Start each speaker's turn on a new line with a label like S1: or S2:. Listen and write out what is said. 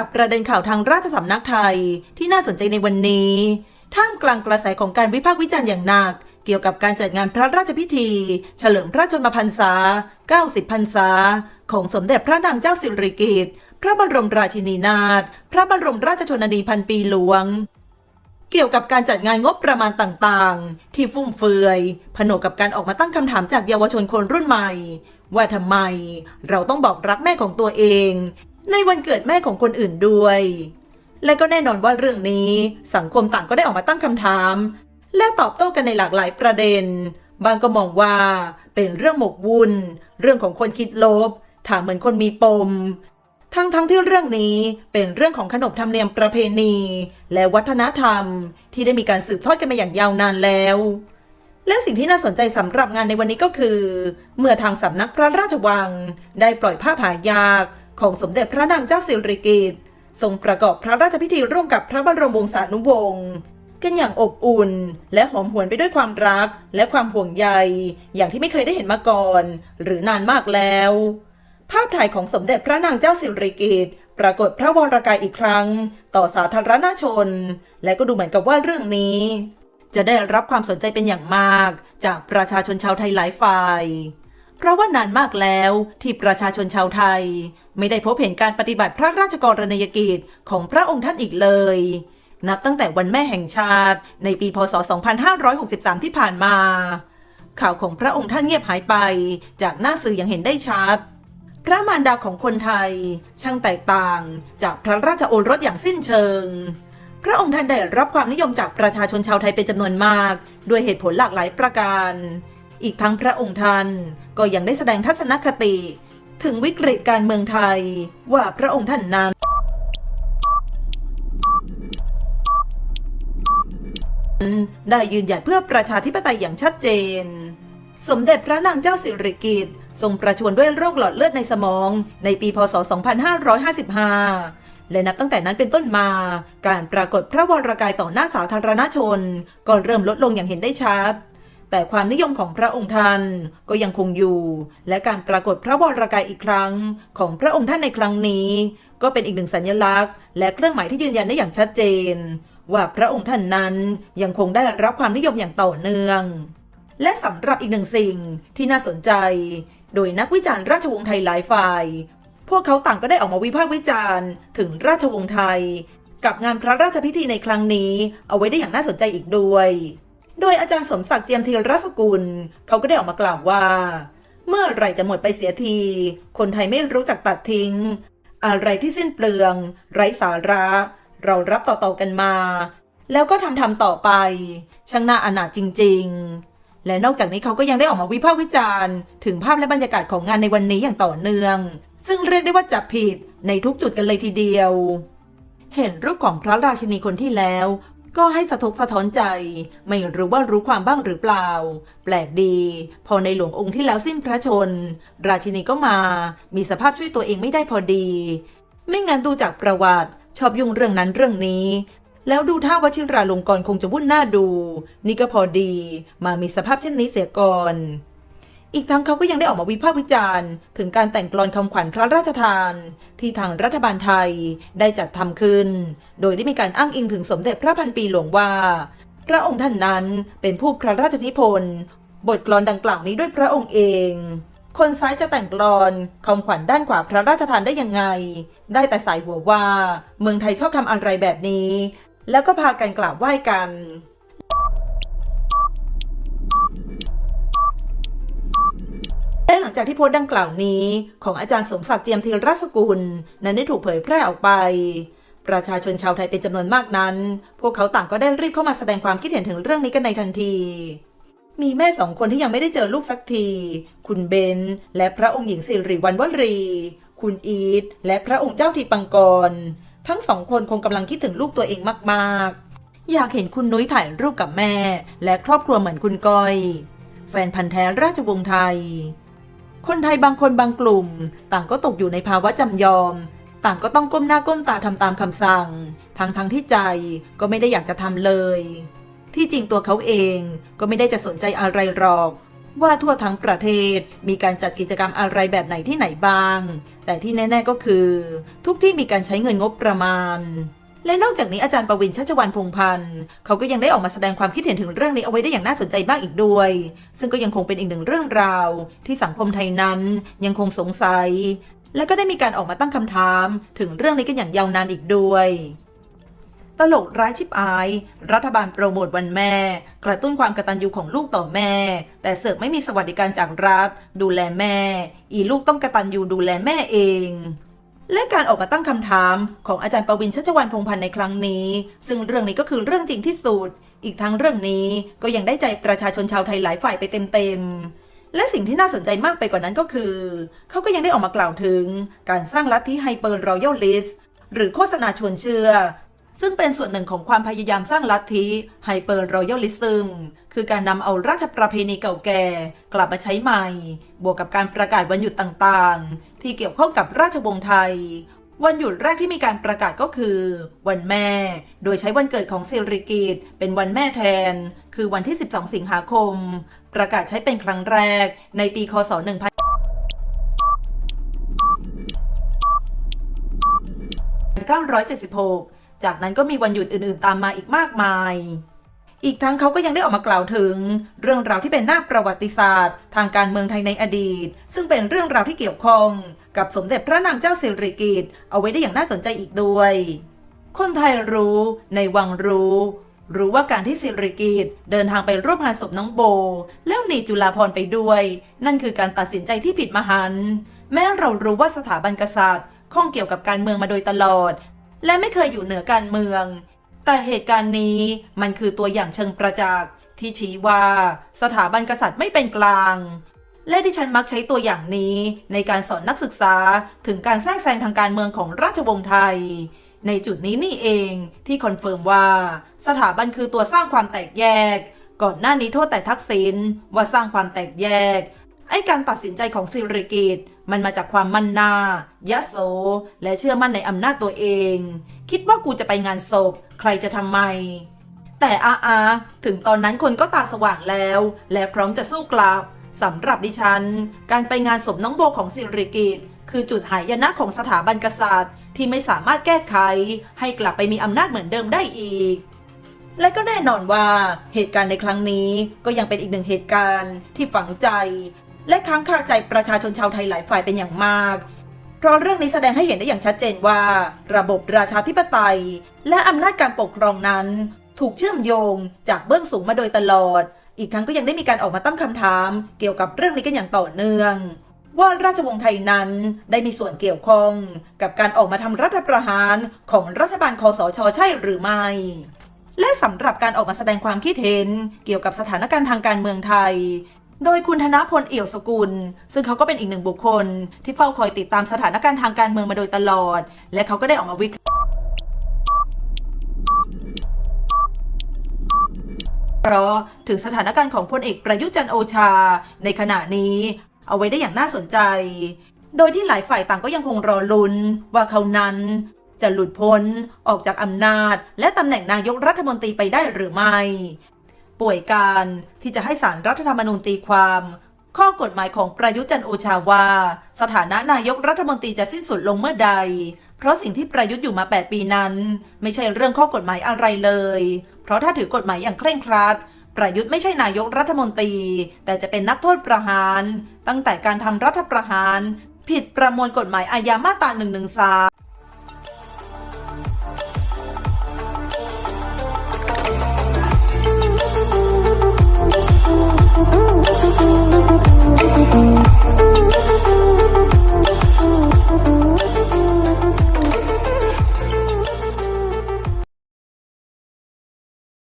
S1: จากประเด็นข่าวทางราชสำนักไทยที่น่าสนใจในวันนี้ ท่ามกลางกระแสของการวิพากษ์วิจารณ์อย่างหนัก เกี่ยวกับการจัดงานพระราชพิธี เฉลิมพระชนมพรรษา 90 พรรษา ของสมเด็จพระนางเจ้าสิริกิติ์พระบรมราชินีนาถพระบรมราชชนนีพันปีหลวงเกี่ยวกับการจัดงานงบประมาณต่างๆ ที่ฟุ่มเฟือย ผนวกกับการออกมาตั้งคำถามจากเยาวชนคนรุ่นใหม่ ว่าทำไมเราต้องบอกรักแม่ของตัวเอง ในวันเกิดแม่ของคนอื่นด้วย และก็แน่นอนว่าเรื่องนี้สังคมต่างก็ได้ออกมาตั้งคำถาม และตอบโต้กันในหลากหลายประเด็น บางก็มองว่าเป็นเรื่องหมกวุ่น เรื่องของคนคิดลบ ถามเหมือนคนมีปม ทั้งทั้งที่เรื่องนี้เป็นเรื่องของขนบธรรมเนียมประเพณี และวัฒนธรรม ที่ได้มีการสืบทอดกันมาอย่างยาวนานแล้วและสิ่งที่น่าสนใจสำหรับงานในวันนี้ก็คือ เมื่อทางสำนักพระราชวัง ได้ปล่อยภาพหายาก ของสมเด็จพระนางเจ้าสิริกิติ์ทรงประกอบพระราชพิธีร่วมกับพระบรมวงศานุวงศ์กันอย่างอบอุ่น และหอมหวนไปด้วยความรักและความห่วงใย อย่างที่ไม่เคยได้เห็นมาก่อน หรือนานมากแล้ว ภาพถ่ายของสมเด็จพระนางเจ้าสิริกิติ์ปรากฏพระวรกายอีกครั้ง ต่อสาธารณชน และก็ดูเหมือนกับว่าเรื่องนี้ จะได้รับความสนใจเป็นอย่างมาก จากประชาชนชาวไทยหลายฝ่าย เพราะว่านานมากแล้วที่ประชาชนชาวไทย ไม่ได้พบเห็นการปฏิบัติพระราชกรณียกิจของพระองค์ท่านอีกเลย นับตั้งแต่วันแม่แห่งชาติ ในปีพศ 2563 ที่ผ่านมา ข่าวของพระองค์ท่านเงียบหายไป จากหน้าสื่ออย่างเห็นได้ชัด พระมารดาของคนไทย ช่างแตกต่างจากพระราชโอรสอย่างสิ้นเชิงพระองค์ท่านได้รับความนิยมจากประชาชนชาวไทยเป็นจำนวนมาก ด้วยเหตุผลหลากหลายประการ อีกทั้งพระองค์ท่านก็ยังได้แสดงทัศนคติ ถึงวิกฤตการเมืองไทยว่าพระองค์ท่านนั้นได้ยืนหยัดเพื่อประชาธิปไตยอย่างชัดเจน สมเด็จพระนางเจ้าสิริกิติ์ทรงประชวรด้วยโรคหลอดเลือดในสมองในปีพศ 2555 และนับตั้งแต่นั้นเป็นต้นมา การปรากฏพระวรกายต่อหน้าสาธารณชน ก็เริ่มลดลงอย่างเห็นได้ชัด แต่ความนิยมของพระองค์ท่านก็ยังคงอยู่ และการปรากฏพระวรกายอีกครั้ง ของพระองค์ท่านในครั้งนี้ ก็เป็นอีกหนึ่งสัญลักษณ์ และเครื่องหมายที่ยืนยันได้อย่างชัดเจน ว่าพระองค์ท่านนั้นยังคงได้รับความนิยมอย่างต่อเนื่อง และสำหรับอีกหนึ่งสิ่งที่น่าสนใจ โดยนักวิจารณ์ราชวงศ์ไทยหลายฝ่าย พวกเขาต่างก็ได้ออกมาวิพากษ์วิจารณ์ ถึงราชวงศ์ไทย กับงานพระราชพิธีในครั้งนี้ เอาไว้ได้อย่างน่าสนใจอีกด้วย โดยอาจารย์สมศักดิ์เจียมธีรสกุล เขาก็ได้ออกมากล่าวว่า เมื่อไรจะหมดไปเสียที คนไทยไม่รู้จักตัดทิ้ง อะไรที่สิ้นเปลือง ไร้สาระ เรารับต่อๆกันมา แล้วก็ทำทำต่อไป ช่างน่าอนาถจริง ๆ และนอกจากนี้เขาก็ยังได้ออกมาวิพากษ์วิจารณ์ ถึงภาพและบรรยากาศของงานในวันนี้อย่างต่อเนื่อง ซึ่งเรียกได้ว่าจับผิดในทุกจุดกันเลยทีเดียวเห็นรูปของพระราชินีคนที่แล้ว ก็ให้สะทกสะท้อนใจ ไม่รู้ว่ารู้ความบ้างหรือเปล่า แปลกดี พอในหลวงองค์ที่แล้วสิ้นพระชน ราชินีก็มา มีสภาพช่วยตัวเองไม่ได้พอดี ไม่งั้นดูจากประวัติ ชอบยุ่งเรื่องนั้นเรื่องนี้ แล้วดูท่าวชิราลงกรณ์คงจะวุ่นหน้าดู นี่ก็พอดี มามีสภาพเช่นนี้เสียก่อน อีกทั้งเขาก็ยังได้ออกมาวิพากษ์วิจารณ์ ถึงการแต่งกลอนคำขวัญพระราชทาน ที่ทางรัฐบาลไทยได้จัดทำขึ้น โดยได้มีการอ้างอิงถึงสมเด็จพระพันปีหลวงว่า พระองค์ท่านนั้นเป็นผู้พระราชนิพนธ์บทกลอนดังกล่าวนี้ด้วยพระองค์เอง คนซ้ายจะแต่งกลอนคำขวัญด้านขวาพระราชทานได้ยังไง ได้แต่สายหัวว่า เมืองไทยชอบทำอะไรแบบนี้ แล้วก็พากันกราบไหว้กัน งจากที่โพสต์ดังกล่าวนี้ ของอาจารย์สมศักดิ์เจียมธีรสกุล นั้นได้ถูกเผยแพร่ออกไป ประชาชนชาวไทยเป็นจำนวนมากนั้น พวกเขาต่างก็ได้รีบเข้ามาแสดงความคิดเห็นถึงเรื่องนี้กันในทันที มีแม่สองคนที่ยังไม่ได้เจอลูกสักที คุณเบนและพระองค์หญิงสิริวัณวรี คุณอีทและพระองค์เจ้าทีปังกร ทั้งสองคนคงกำลังคิดถึงลูกตัวเองมากๆ อยากเห็นคุณนุ้ยถ่ายรูปกับแม่ และครอบครัวเหมือนคุณก้อยแฟนพันธ์แท้ราชวงศ์ไทย คนไทยบางคนบางกลุ่ม ต่างก็ตกอยู่ในภาวะจำยอม ต่างก็ต้องก้มหน้าก้มตาทำตามคำสั่งทั้งทั้งที่ใจก็ไม่ได้อยากจะทำเลย ที่จริงตัวเขาเองก็ไม่ได้จะสนใจอะไรหรอก ว่าทั่วทั้งประเทศมีการจัดกิจกรรมอะไรแบบไหนที่ไหนบ้าง แต่ที่แน่ ๆก็คือ ทุกที่มีการใช้เงินงบประมาณ และนอกจากนี้อาจารย์ประวินชัชวันพงพันธ์เขาก็ยังได้ออกมาแสดงความคิดเห็นถึงเรื่องนี้เอาไว้ได้อย่างน่าสนใจมากอีกด้วย ซึ่งก็ยังคงเป็นอีกหนึ่งเรื่องราว ที่สังคมไทยนั้นยังคงสงสัย และก็ได้มีการออกมาตั้งคำถามถึงเรื่องนี้กันอย่างยาวนานอีกด้วยตลกร้ายชิบอาย รัฐบาลโปรโมทวันแม่ กระตุ้นความกตัญญูของลูกต่อแม่ แต่เสือกไม่มีสวัสดิการจากรัฐ ดูแลแม่ อีลูกต้องกตัญญูดูแลแม่เอง และการออกมาตั้งคำถามของอาจารย์ประวินชัชวันพงพันธ์ในครั้งนี้ ซึ่งเรื่องนี้ก็คือเรื่องจริงที่สุด อีกทั้งเรื่องนี้ก็ยังได้ใจประชาชนชาวไทยหลายฝ่ายไปเต็มๆ และสิ่งที่น่าสนใจมากไปกว่านั้นก็คือ เขาก็ยังได้ออกมากล่าวถึง การสร้างลัทธิไฮเปอร์รอยัลลิสหรือโฆษณาชวนเชื่อ ซึ่งเป็นส่วนหนึ่งของความพยายามสร้างลัทธิไฮเปอร์รอยัลลิซึมคือการนำเอาราชประเพณีเก่าแก่ กลับมาใช้ใหม่ บวกกับการประกาศวันหยุดต่างๆ ที่เกี่ยวข้องกับราชวงศ์ไทย วันหยุดแรกที่มีการประกาศก็คือ วันแม่ โดยใช้วันเกิดของสิริกิตเป็นวันแม่แทน คือวันที่ 12 สิงหาคม ประกาศใช้เป็นครั้งแรกในปีคศ 1000 1976 จากนั้นก็มีวันหยุดอื่นๆตามมาอีกมากมาย อีกทั้งเขาก็ยังได้ออกมากล่าวถึง เรื่องราวที่เป็นหน้าประวัติศาสตร์ ทางการเมืองไทยในอดีต ซึ่งเป็นเรื่องราวที่เกี่ยวข้อง กับสมเด็จพระนางเจ้าสิริกิติ์เอาไว้ได้อย่างน่าสนใจอีกด้วย คนไทยรู้ในวังรู้รู้ว่าการที่สิริกิติ์เดินทางไปร่วมงานศพน้องโบ แล้วหนีจุฬาภรไปด้วย นั่นคือการตัดสินใจที่ผิดมหันต์แม้เรารู้ว่าสถาบันกษัตริย์ข้องเกี่ยวกับการเมืองมาโดยตลอด และไม่เคยอยู่เหนือการเมือง แต่เหตุการณ์นี้มันคือตัวอย่างเชิงประจักษ์ที่ชี้ว่าสถาบันกษัตริย์ไม่เป็นกลาง และดิฉันมักใช้ตัวอย่างนี้ในการสอนนักศึกษาถึงการแทรกแซงทางการเมืองของราชวงศ์ไทย ในจุดนี้นี่เองที่คอนเฟิร์มว่าสถาบันคือตัวสร้างความแตกแยก ก่อนหน้านี้โทษแต่ทักษิณว่าสร้างความแตกแยก ไอ้การตัดสินใจของสิริกิตมันมาจากความมั่นหน้ายะโส และเชื่อมั่นในอำนาจตัวเอง คิดว่ากูจะไปงานศพ ใครจะทำไม แต่อาอาถึงตอนนั้นคนก็ตาสว่างแล้ว และพร้อมจะสู้กลับสำหรับดิฉัน การไปงานศพน้องโบของสิริกิตคือจุดหายนะของสถาบันกษัตริย์ ที่ไม่สามารถแก้ไข ให้กลับไปมีอำนาจเหมือนเดิมได้อีก และก็แน่นอนว่าเหตุการณ์ในครั้งนี้ก็ยังเป็นอีกหนึ่งเหตุการณ์ที่ฝังใจ และค้างคาใจประชาชนชาวไทยหลายฝ่ายเป็นอย่างมาก เพราะเรื่องนี้แสดงให้เห็นได้อย่างชัดเจนว่า ระบบราชาธิปไตย และอำนาจการปกครองนั้น ถูกเชื่อมโยงจากเบื้องสูงมาโดยตลอด อีกทั้งก็ยังได้มีการออกมาตั้งคำถาม เกี่ยวกับเรื่องนี้กันอย่างต่อเนื่อง ว่าราชวงศ์ไทยนั้นได้มีส่วนเกี่ยวข้อง กับการออกมาทำรัฐประหารของรัฐบาลคอสชใช่หรือไม่และสำหรับการออกมาแสดงความคิดเห็น เกี่ยวกับสถานการณ์ทางการเมืองไทย โดยคุณธนพลเอี่ยวสกุล ซึ่งเขาก็เป็นอีกหนึ่งบุคคล ที่เฝ้าคอยติดตามสถานการณ์ทางการเมืองมาโดยตลอด และเขาก็ได้ออกมาวิเคราะห์เพราะถึงสถานการณ์ของพลเอกประยุจันโอชา ในขณะนี้ เอาไว้ได้อย่างน่าสนใจ โดยที่หลายฝ่ายต่างก็ยังคงรอลุ้น ว่าเขานั้น จะหลุดพ้น ออกจากอำนาจ และตำแหน่งนายกรัฐมนตรีไปได้หรือไม่ ป่วยการที่จะให้สารรัฐธรรมนูญตีความ ข้อกฎหมายของประยุทธ์จันโอชาว่า สถานะนายกรัฐมนตรีจะสิ้นสุดลงเมื่อใด เพราะสิ่งที่ประยุทธ์อยู่มา 8 ปีนั้น ไม่ใช่เรื่องข้อกฎหมายอะไรเลย เพราะถ้าถือกฎหมายอย่างเคร่งครัดประยุทธ์ไม่ใช่นายกรัฐมนตรี แต่จะเป็นนักโทษประหาร ตั้งแต่การทำรัฐประหาร ผิดประมวลกฎหมายอาญามาตรา